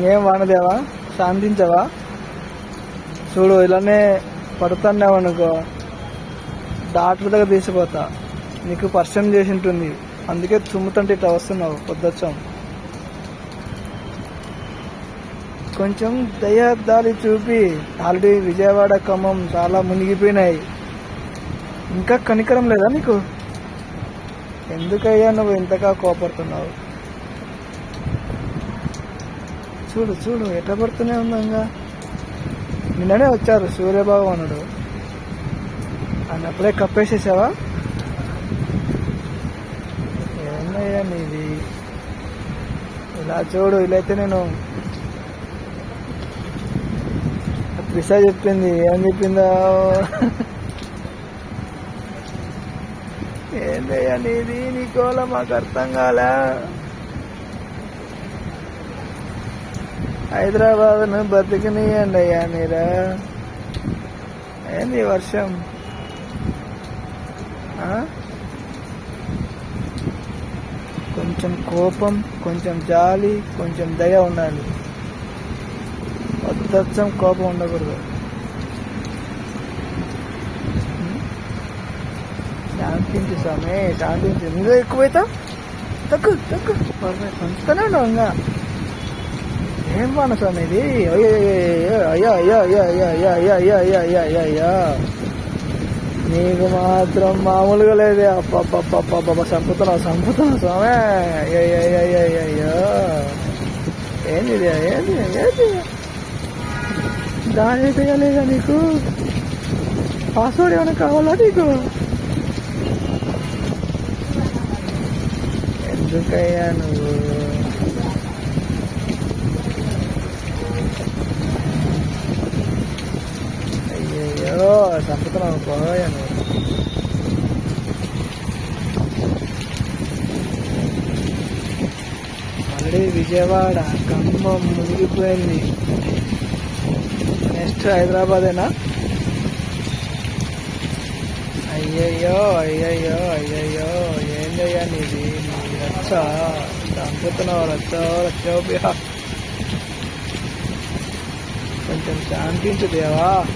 ఏం వానదేవా? శాంతించవా? చూడు ఇలానే పడుతున్నావు అనుకో. డాక్టర్ దగ్గర తీసిపోతా నీకు పరిచయం చేసి ఉంటుంది అందుకే తుమ్ముతుంటే ఇట్లా వస్తున్నావు పొద్దొచ్చాం. కొంచెం దయాదారి చూపి. ఆల్రెడీ విజయవాడ ఖమ్మం చాలా మునిగిపోయినాయి. ఇంకా కనికరం లేదా నీకు? ఎందుకయ్యా నువ్వు ఇంతగా కోపడుతున్నావు? చూడు చూడు ఎట్లా పడుతూనే ఉందంగా. నిన్ననే వచ్చారు సూర్యభగవానుడు. ఆయన అప్పుడే కప్పేసేసావా ఏందయ్యా నీది? ఇలా చూడు ఇలా అయితే నేను త్రిష చెప్పింది ఏం చెప్పిందా? ఏందయ్యా నీది? నీ కోల మాకు అర్థం కాలే. హైదరాబాద్ను బతికినీయండి అయ్యా మీరా. ఏంది వర్షం? కొంచెం కోపం కొంచెం జాలి కొంచెం దయ ఉండాలి వద్దచ్చం కోపం ఉండకూడదు. శాంతించు స్వామి శాంతించు. నువ్వు ఎక్కువైతా తక్కువ తక్కువ. పంచుతూనే ఉండవు ఇంకా. ఏం వాన స్వామి ఇది అయ్యో అయ్యో అయ్యో అయ్యో అయ్యో అయ్యో అయ్యో అయ్యో అయ్యో అయ్యో అయ్యో అయ్యో నీకు మాత్రం మామూలుగా లేదే అప్ప చంపుతున్నావు చంపుతున్నావు స్వామి అయ్యో అయ్యో అయ్యో అయ్యో అయ్యో ఏంది ఇది? ఏంది ఏంది దాని తెలియలేదా నీకు పాస్వర్డ్ ఏమైనా కావాలా నీకు ఎందుకయ్యా నువ్వు అయ్యయ్యో చంపుతున్నావు ఆల్రెడీ విజయవాడ ఖమ్మం మునిగిపోయింది. నెక్స్ట్ హైదరాబాదేనా? అయ్యయ్యో అయ్యయ్యో అయ్యయ్యో ఏందయ్యా నీది? నీ రచ్చ. చంపుతున్నావు రచ్చ రచ్చో కొంచెం శాంతించు దేవా.